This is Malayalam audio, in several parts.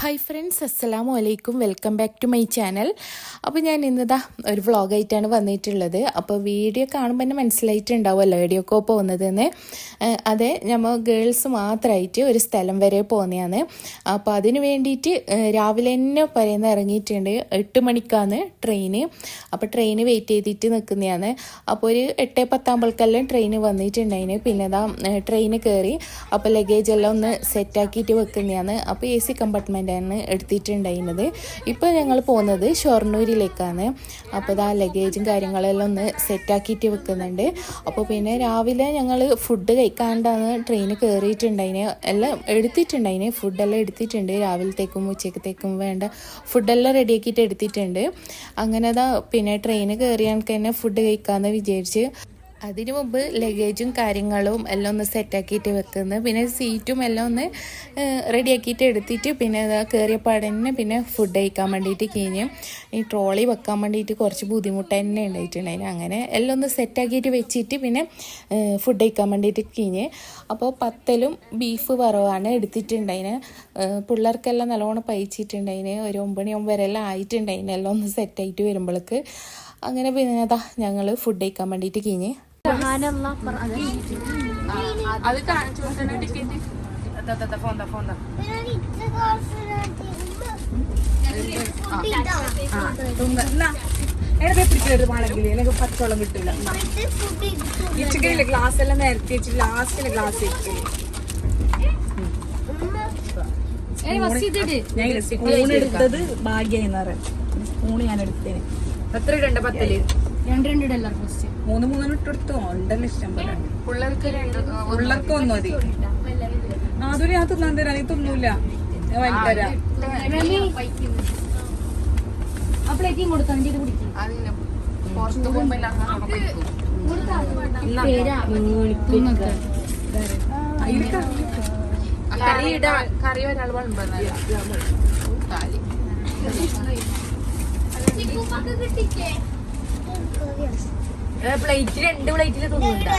ഹായ് ഫ്രണ്ട്സ് അസ്സലാമു അലൈക്കും welcome back to my channel അപ്പോൾ ഞാൻ ഇന്നിതാ ഒരു വ്ളോഗായിട്ടാണ് വന്നിട്ടുള്ളത്. അപ്പോൾ വീഡിയോ കാണുമ്പോൾ തന്നെ മനസ്സിലായിട്ടുണ്ടാവുമല്ലോ വീഡിയോ ഒക്കെ പോകുന്നതെന്ന്. അതെ നമ്മൾ ഗേൾസ് മാത്രമായിട്ട് ഒരു സ്ഥലം വരെ പോകുന്നതാണ് അപ്പോൾ അതിന് വേണ്ടിയിട്ട് രാവിലെ തന്നെ പറയുന്ന ഇറങ്ങിയിട്ടുണ്ട്. എട്ട് മണിക്കാണ് ട്രെയിന് അപ്പോൾ ട്രെയിന് വെയിറ്റ് ചെയ്തിട്ട് നിൽക്കുന്നതാണ് അപ്പോൾ ഒരു എട്ട് പത്താകുമ്പോഴേക്കെല്ലാം ട്രെയിന് വന്നിട്ടുണ്ടായിന്. പിന്നെ ഇതാ ട്രെയിന് കയറി അപ്പോൾ ലഗേജ് എല്ലാം ഒന്ന് സെറ്റാക്കിയിട്ട് വെക്കുന്നതാണ് അപ്പോൾ എ സി കമ്പാർട്ട്മെന്റാണ് എടുത്തിട്ടുണ്ടായിരുന്നത്. ഇപ്പോൾ ഞങ്ങൾ പോകുന്നത് ഷൊർണൂരിലേക്കാണ്. അപ്പോൾ ഇതാ ലഗേജും കാര്യങ്ങളെല്ലാം ഒന്ന് സെറ്റാക്കിയിട്ട് വെക്കുന്നുണ്ട്. അപ്പോൾ പിന്നെ രാവിലെ ഞങ്ങൾ ഫുഡ് കഴിക്കാണ്ടാണ് ട്രെയിൻ കയറിയിട്ടുണ്ടായിന് എല്ലാം എടുത്തിട്ടുണ്ടായിന് ഫുഡെല്ലാം എടുത്തിട്ടുണ്ട്. രാവിലത്തേക്കും ഉച്ചക്കത്തേക്കും വേണ്ട ഫുഡെല്ലാം റെഡിയാക്കിയിട്ട് എടുത്തിട്ടുണ്ട്. അങ്ങനെ അതാ പിന്നെ ട്രെയിൻ കയറിയാൾക്ക് തന്നെ ഫുഡ് കഴിക്കാമെന്ന് വിചാരിച്ച് അതിനു മുമ്പ് ലഗേജും കാര്യങ്ങളും എല്ലാം ഒന്ന് സെറ്റാക്കിയിട്ട് വെക്കുന്നത്. പിന്നെ സീറ്റും എല്ലാം ഒന്ന് റെഡിയാക്കിയിട്ട് എടുത്തിട്ട് പിന്നെ കയറിയപ്പാട് തന്നെ പിന്നെ ഫുഡ് കഴിക്കാൻ വേണ്ടിയിട്ട് കഴിഞ്ഞ്. ഈ ട്രോളി വെക്കാൻ വേണ്ടിയിട്ട് കുറച്ച് ബുദ്ധിമുട്ട് തന്നെ ഉണ്ടായിട്ടുണ്ടായിരുന്നു. അങ്ങനെ എല്ലാം ഒന്ന് സെറ്റാക്കിയിട്ട് വെച്ചിട്ട് പിന്നെ ഫുഡ് കഴിക്കാൻ വേണ്ടിയിട്ട് കഴിഞ്ഞ്. അപ്പോൾ പത്തലും ബീഫ് വറവാണ് എടുത്തിട്ടുണ്ടായിന് പിള്ളേർക്കെല്ലാം നല്ലോണം പയിച്ചിട്ടുണ്ടായിന് ഒരു ഒമ്പണി മണി ഒമ്പതരെല്ലാം ആയിട്ടുണ്ടായിന് എല്ലാം ഒന്ന് സെറ്റായിട്ട് വരുമ്പോഴേക്ക് അങ്ങനെ പിന്നെ അതാ ഞങ്ങൾ ഫുഡ് കഴിക്കാൻ വേണ്ടിയിട്ട് കഴിഞ്ഞ്. അത്. കാണിച്ചു കൊടുത്തന്നെ ടിക്കറ്റ്. ഫോന്താ ഫോന്താ എവിടെ പിടിക്കരുത് മാണെങ്കിൽ എനിക്ക് പച്ചവെള്ളം കിട്ടില്ല ഇച്ചിരി ഗ്ലാസ് എല്ലാം നേരത്തെ വെച്ച് ലാസ്റ്റിൽ ഗ്ലാസ് ഞാൻ സ്പൂൺ എടുത്തത് ഭാഗ്യെന്ന് സ്പൂൺ ഞാൻ എടുത്തേനെ. എത്ര ഇടണ്ട പത്തൽ? രണ്ട് രണ്ട് ഇടല്ല ഫസ്റ്റ് മൂന്ന് മൂന്ന് ഇട്ടെടുത്തോ? ഉണ്ടല്ലോ ഇഷ്ടം പോലെ. പിള്ളേർക്ക് പിള്ളേർക്ക് ഒന്നും മതി. അതൊരു ഞാൻ തിന്നാൻ തരാം. നീ തിന്നൂല. ആ പ്ലേറ്റിങ് കൊടുത്താൽ ഇത് കുടിക്കും. പേരാ. തിന്നൊക്കെ കറി ഇടാ. കറി ഒരാൾ വിളമ്പുന്ന പ്ലേറ്റ് രണ്ട് പ്ലേറ്റിൽ തിന്നുന്നുണ്ട്.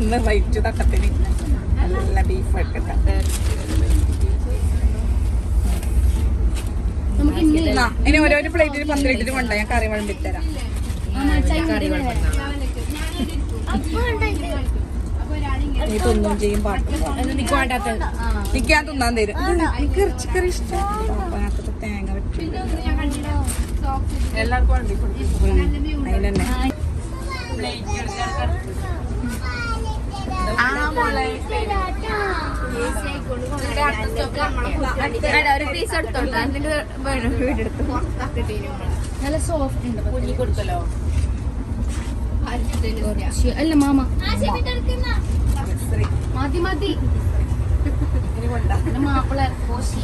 ഇന്ന് വൈറ്റ് തക്കത്തിന്. നല്ല ബീഫ് എടുക്കട്ടെ ഇനി ഓരോ പ്ലേറ്റിൽ പത്ത് ലിറ്റർ വേണ്ട ഞാൻ കറി വിളമ്പി തരാം നീ തിന്നും ചെയ്യും പാട്ടും നിക്കാൻ തിന്നാൻ തരും. എനിക്ക് ഇറച്ചിക്കറി ഇഷ്ടം. അതിനകത്ത് തേങ്ങ വെച്ചിട്ടുണ്ട് എല്ലാവർക്കും അതിലെന്നെ. ഒരു പീസ് എടുത്തോണ്ട് എന്നിട്ട് വീടെടുത്ത് നല്ല സോഫ്റ്റ് ഉണ്ട്. കുഞ്ഞി കൊടുക്കലോ അല്ല മാമ. മതി മതി. മാപ്പിള കോശി.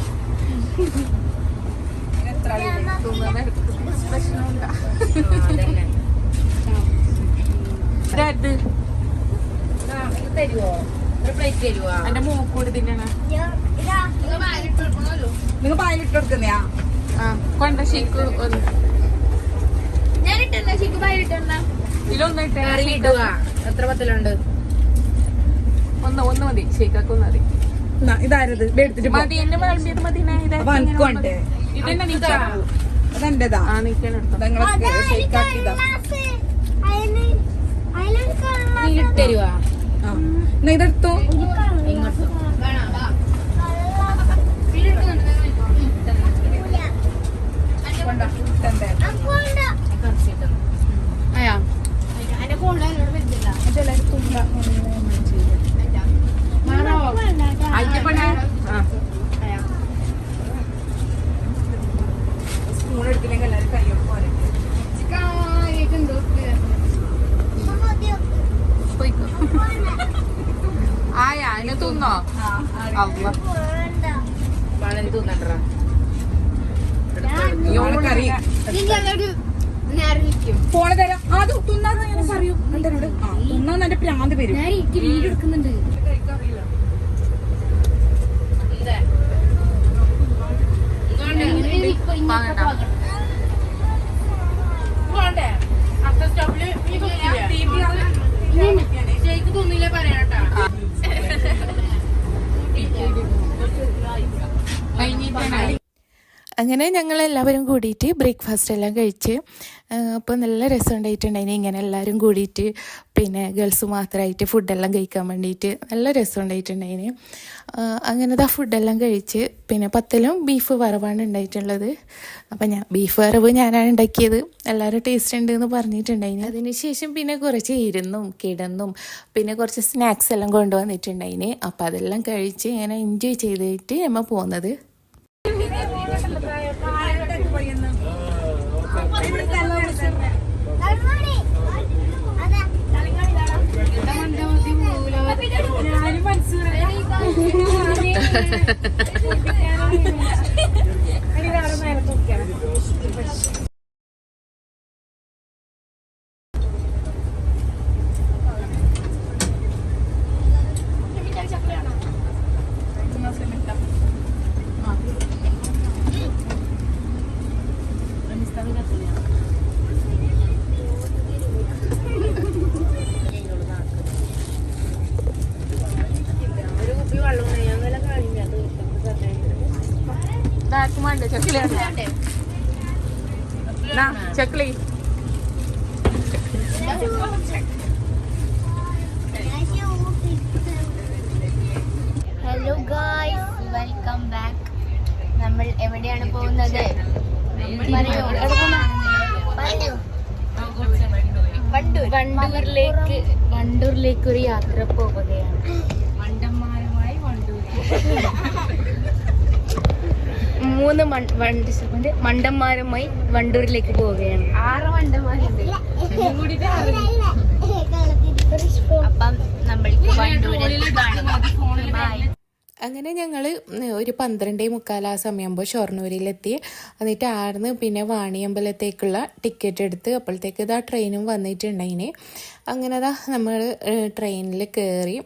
തരുവോ ഒരു പ്ലേറ്റ് തരുവോ എന്റെ മൂക്കൂടി തിന്നണ നിങ്ങൾ പാലിട്ട് കൊടുക്കുന്നയാ? കൊണ്ട ഷീക്ക് ഒന്ന് ഞാനിട്ടെന്നാ ശിക്ക് പായിട്ടെന്നാ ഇതിലൊന്ന് ഇട്ടേ ഇടുക. എത്ര പത്തിലുണ്ട്? ഒന്ന് ഒന്ന് മതി. ഒന്ന് മതി. ഇതാരത്? എടുത്തിട്ട് മതി എന്നെ വിളമ്പിയത് മതി ഇതെന്നെ അതെന്റെതാ? നിങ്ങളൊക്കെ ഷേക്കാക്കിയതാ തരുവാ. ആ എന്നാ ഇതെടുത്തോ. ഇങ്ങോട്ട്. തോന്നണ്ടാ കറി ഫോണ് തരാം. അത് തിന്നാന്ന് ഞാൻ പറയൂ. എന്താ ആ തിന്നാന്ന് എന്റെ പ്രാന്ത് പേര് വീഡിയോ എടുക്കുന്നുണ്ട്. അങ്ങനെ ഞങ്ങൾ എല്ലാവരും കൂടിയിട്ട് ബ്രേക്ക്ഫാസ്റ്റ് എല്ലാം കഴിച്ച് അപ്പോൾ നല്ല രസം ഉണ്ടായിട്ടുണ്ടായിന് ഇങ്ങനെ എല്ലാവരും കൂടിയിട്ട്. പിന്നെ ഗേൾസ് മാത്രമായിട്ട് ഫുഡെല്ലാം കഴിക്കാൻ വേണ്ടിയിട്ട് നല്ല രസം ഉണ്ടായിട്ടുണ്ടായിന് അങ്ങനെ ആ ഫുഡെല്ലാം കഴിച്ച് പിന്നെ പത്തലും ബീഫ് വറവാണ് ഉണ്ടായിട്ടുള്ളത്. അപ്പം ഞാൻ ബീഫ് വറവ് ഞാനാണ് ഉണ്ടാക്കിയത്. എല്ലാവരും ടേസ്റ്റ് ഉണ്ട് എന്ന് പറഞ്ഞിട്ടുണ്ടായിന്. അതിന് ശേഷം പിന്നെ കുറച്ച് ഇരുന്നും കിടന്നും പിന്നെ കുറച്ച് സ്നാക്സ് എല്ലാം കൊണ്ടുവന്നിട്ടുണ്ടായിന്. അപ്പം അതെല്ലാം കഴിച്ച് ഇങ്ങനെ എൻജോയ് ചെയ്തിട്ട് നമ്മൾ പോകുന്നത് 苏瑞呀，你太聪明了。ഹലോ ഗായ്സ് വെൽക്കം ബാക്ക് നമ്മൾ എവിടെയാണ് പോകുന്നത്? വണ്ടൂരിലേക്ക് വണ്ടൂരിലേക്ക് ഒരു യാത്ര പോവുകയാണ് മണ്ടന്മാരുമായി വണ്ടൂർ. മൂന്ന് മൺ- വണ്ടി മണ്ടന്മാരുമായി വണ്ടൂരിലേക്ക് പോവുകയാണ്. ആറ് മണ്ടന്മാരുണ്ട്. അപ്പം നമ്മൾക്ക് വണ്ടൂരിൽ അങ്ങനെ ഞങ്ങൾ ഒരു പന്ത്രണ്ടേ മുക്കാൽ ആ സമയമാകുമ്പോൾ ഷൊർണൂരിലെത്തി. എന്നിട്ട് ആടുന്ന് പിന്നെ വാണിയമ്പലത്തേക്കുള്ള ടിക്കറ്റ് എടുത്ത് അപ്പോഴത്തേക്ക് ഇതാ ട്രെയിനും വന്നിട്ടുണ്ടായിന്. അങ്ങനെ അതാ നമ്മൾ ട്രെയിനിൽ കയറി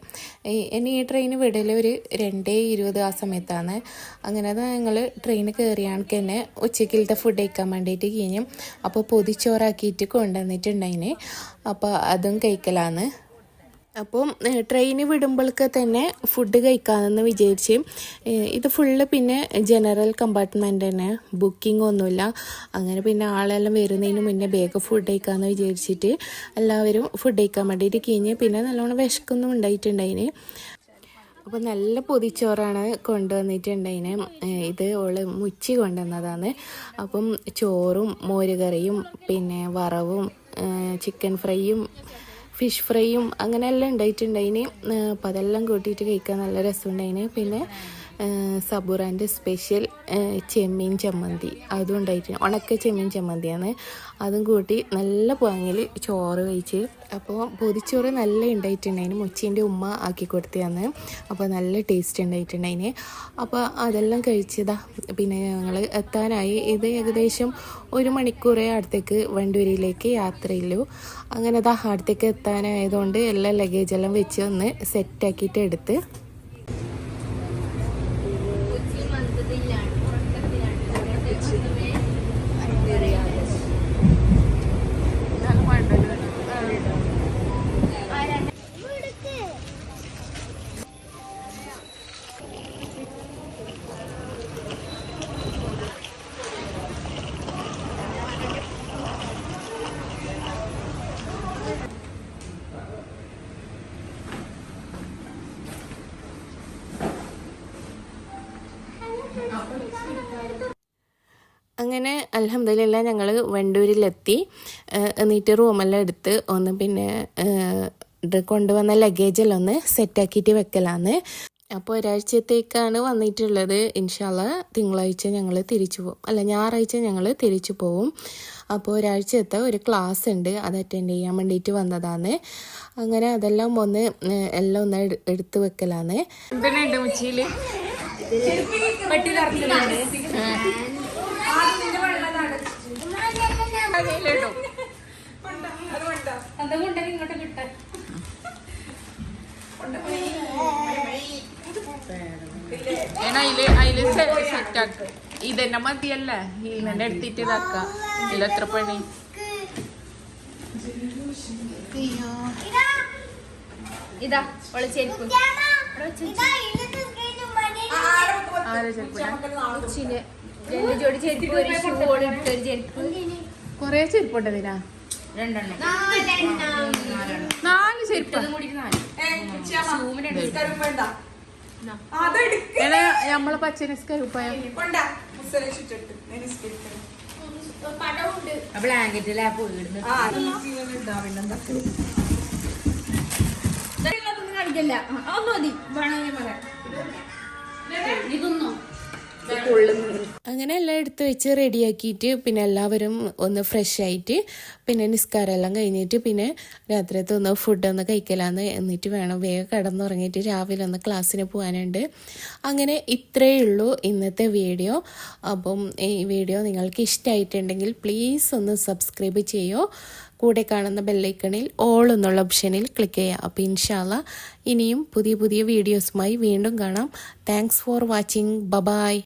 ഇനി ഈ ട്രെയിൻ വിടൽ ഒരു രണ്ടേ ഇരുപത് ആ സമയത്താണ്. അങ്ങനെ അതാ ഞങ്ങൾ ട്രെയിൻ കയറിയാണെങ്കിൽ തന്നെ ഉച്ചക്കിലത്തെ ഫുഡ് കഴിക്കാൻ വേണ്ടിയിട്ട് കഴിഞ്ഞു. അപ്പോൾ പൊതിച്ചോറാക്കിയിട്ട് കൊണ്ടുവന്നിട്ടുണ്ടായിന്. അപ്പോൾ അതും കഴിക്കലാന്ന്. അപ്പം ട്രെയിന് വിടുമ്പോഴൊക്കെ തന്നെ ഫുഡ് കഴിക്കാമെന്ന് വിചാരിച്ച് ഇത് ഫുള്ള് പിന്നെ ജനറൽ കമ്പാർട്ട്മെന്റ് തന്നെ. ബുക്കിംഗ് ഒന്നുമില്ല. അങ്ങനെ പിന്നെ ആളെല്ലാം വരുന്നതിന് മുന്നേ വേഗം ഫുഡ് കഴിക്കാമെന്ന് വിചാരിച്ചിട്ട് എല്ലാവരും ഫുഡ് കഴിക്കാൻ വേണ്ടിയിട്ട് കഴിഞ്ഞ് പിന്നെ നല്ലോണം വിശക്കൊന്നും ഉണ്ടായിട്ടുണ്ടായിന്. അപ്പോൾ നല്ല പൊതിച്ചോറാണ് കൊണ്ടുവന്നിട്ടുണ്ടതിന് ഇത് ഓൾ മുച്ചി കൊണ്ടുവന്നതാണ്. അപ്പം ചോറും മോരുകറിയും പിന്നെ വറവും ചിക്കൻ ഫ്രൈയും ഫിഷ് ഫ്രൈയും അങ്ങനെയെല്ലാം ഉണ്ടായിട്ടുണ്ടായിന് അപ്പം അതെല്ലാം കൂട്ടിയിട്ട് കഴിക്കാൻ നല്ല രസമുണ്ടായിന് പിന്നെ സബുറാന്റെ സ്പെഷ്യൽ ചെമ്മീൻ ചമ്മന്തി. അതും ഉണ്ടായിട്ടുണ്ട് ഉണക്ക ചെമ്മീൻ ചമ്മന്തിയാണ്. അതും കൂട്ടി നല്ല പാങ്ങിൽ ചോറ് കഴിച്ച് അപ്പോൾ പൊതിച്ചോറ് നല്ല ഉണ്ടായിട്ടുണ്ടായിന് മുച്ചീന്റെ ഉമ്മ ആക്കി കൊടുത്തതാണ്. അപ്പോൾ നല്ല ടേസ്റ്റ് ഉണ്ടായിട്ടുണ്ടായിന് അപ്പോൾ അതെല്ലാം കഴിച്ചതാ. പിന്നെ ഞങ്ങൾ എത്താനായി. ഇത് ഏകദേശം ഒരു മണിക്കൂറേ അടുത്തേക്ക് വണ്ടൂരിയിലേക്ക് യാത്രയുള്ളൂ. അങ്ങനെ അതാ അടുത്തേക്ക് എത്താനായതുകൊണ്ട് എല്ലാ ലഗേജെല്ലാം വെച്ച് ഒന്ന് സെറ്റാക്കിയിട്ട് എടുത്ത് അങ്ങനെ അലഹമില്ല ഞങ്ങൾ വണ്ടൂരിലെത്തി. എന്നിട്ട് റൂമെല്ലാം എടുത്ത് ഒന്ന് പിന്നെ കൊണ്ടുവന്ന ലഗേജെല്ലാം ഒന്ന് സെറ്റാക്കിയിട്ട് വെക്കലാന്ന്. അപ്പോൾ ഒരാഴ്ചത്തേക്കാണ് വന്നിട്ടുള്ളത്. ഇൻഷാല്ല തിങ്കളാഴ്ച ഞങ്ങൾ തിരിച്ചു പോകും അല്ല ഞായറാഴ്ച ഞങ്ങൾ തിരിച്ചു പോവും. അപ്പോൾ ഒരാഴ്ചത്തെ ഒരു ക്ലാസ് ഉണ്ട്. അത് അറ്റൻഡ് ചെയ്യാൻ വേണ്ടിയിട്ട് വന്നതാണ് അങ്ങനെ അതെല്ലാം ഒന്ന് എല്ലാം ഒന്ന് എടുത്തു വെക്കലാന്ന്. അതിലിടും. ഏനാ അതിൽ അതിൽ ഇതന്നെ മതിയല്ല? എടുത്തിട്ട് ഇതാക്ക. ഇതിൽ എത്ര പണി? ഇതാ ഓളെ ഉച്ചിന് രണ്ട് ജോഡി ചെരുപ്പ് ഒരു ഷൂ ഇട്ട് ഒരു ചെരുപ്പ്. കൊറേ ചെരുപ്പുണ്ട് ഇതിനാ നാല് ചെരുപ്പ്? നമ്മളെ പച്ച നിസ്കാരം ബ്ലാങ്കറ്റിലാ പോയി ഇടുന്നത് കാണിക്കല്ല. ഒന്നും മതി. വേണമെങ്കിൽ പറയാം? ഇതൊന്നോ അങ്ങനെ എല്ലാം എടുത്ത് വെച്ച് റെഡിയാക്കിയിട്ട് പിന്നെ എല്ലാവരും ഒന്ന് ഫ്രഷ് ആയിട്ട് പിന്നെ നിസ്കാരം എല്ലാം കഴിഞ്ഞിട്ട് പിന്നെ രാത്രിയത്തെ ഒന്ന് ഫുഡൊന്ന് കഴിക്കലാന്ന് എന്നിട്ട് വേണം വേഗം കിടന്നുറങ്ങിയിട്ട് രാവിലെ ഒന്ന് ക്ലാസ്സിന് പോകാനുണ്ട്. അങ്ങനെ ഇത്രയേ ഉള്ളൂ ഇന്നത്തെ വീഡിയോ. അപ്പം ഈ വീഡിയോ നിങ്ങൾക്ക് ഇഷ്ടമായിട്ടുണ്ടെങ്കിൽ പ്ലീസ് ഒന്ന് സബ്സ്ക്രൈബ് ചെയ്യോ. കൂടെ കാണുന്ന ബെല്ലൈക്കണിൽ ഓൾ എന്നുള്ള ഓപ്ഷനിൽ ക്ലിക്ക് ചെയ്യുക. അപ്പോൾ ഇൻഷാല്ല ഇനിയും പുതിയ പുതിയ വീഡിയോസുമായി വീണ്ടും കാണാം. Thanks for watching bye-bye